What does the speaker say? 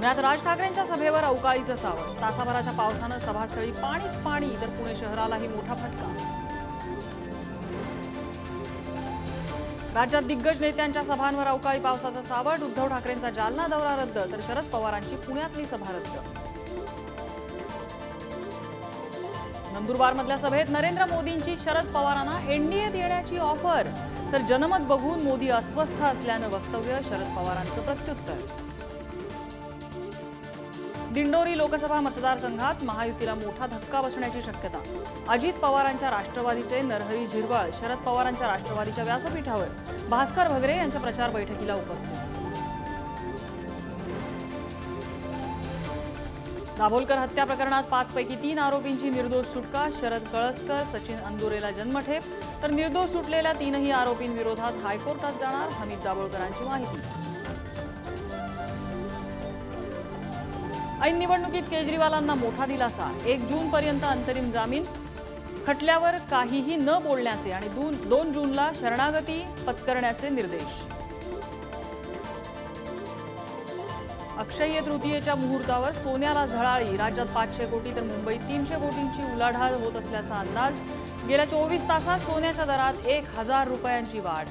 पुण्यात राज ठाकरेंच्या सभेवर अवकाळीचं सावट. तासाभराच्या पावसानं सभास्थळी पाणीच पाणी तर पुणे शहरालाही मोठा फटका. राज्यात दिग्गज नेत्यांच्या सभांवर अवकाळी पावसाचा सावट. उद्धव ठाकरेंचा जालना दौरा रद्द तर शरद पवारांची पुण्यातली सभा रद्द. नंदुरबारमधल्या सभेत नरेंद्र मोदींची शरद पवारांना एनडीएत येण्याची ऑफर. तर जनमत बघून मोदी अस्वस्थ असल्यानं वक्तव्य शरद पवारांचं प्रत्युत्तर. दिंडोरी लोकसभा मतदारसंघात महायुतीला मोठा धक्का बसण्याची शक्यता. अजित पवारांच्या राष्ट्रवादीचे नरहरी झिरवळ शरद पवारांच्या राष्ट्रवादीच्या व्यासपीठावर भास्कर भगरे यांच्या प्रचार बैठकीला उपस्थित. दाभोलकर हत्या प्रकरणात पाचपैकी तीन आरोपींची निर्दोष सुटका शरद कळसकर सचिन अंदुरेला जन्मठेप तर निर्दोष सुटलेल्या तीनही आरोपींविरोधात हायकोर्टात जाणार हमीद दाभोळकरांची माहिती. ऐन निवडणुकीत केजरीवालांना मोठा दिलासा. एक जून पर्यंत अंतरिम जामीन खटल्यावर काहीही न बोलण्याचे आणि दोन दोन जूनला शरणागती पत्करण्याचे निर्देश. अक्षय्य तृतीयेच्या मुहूर्तावर सोन्याला झळाळी. राज्यात पाचशे कोटी तर मुंबईत तीनशे कोटींची उलाढाल होत असल्याचा अंदाज. गेल्या चोवीस तासात सोन्याच्या दरात एक हजार रुपयांची वाढ.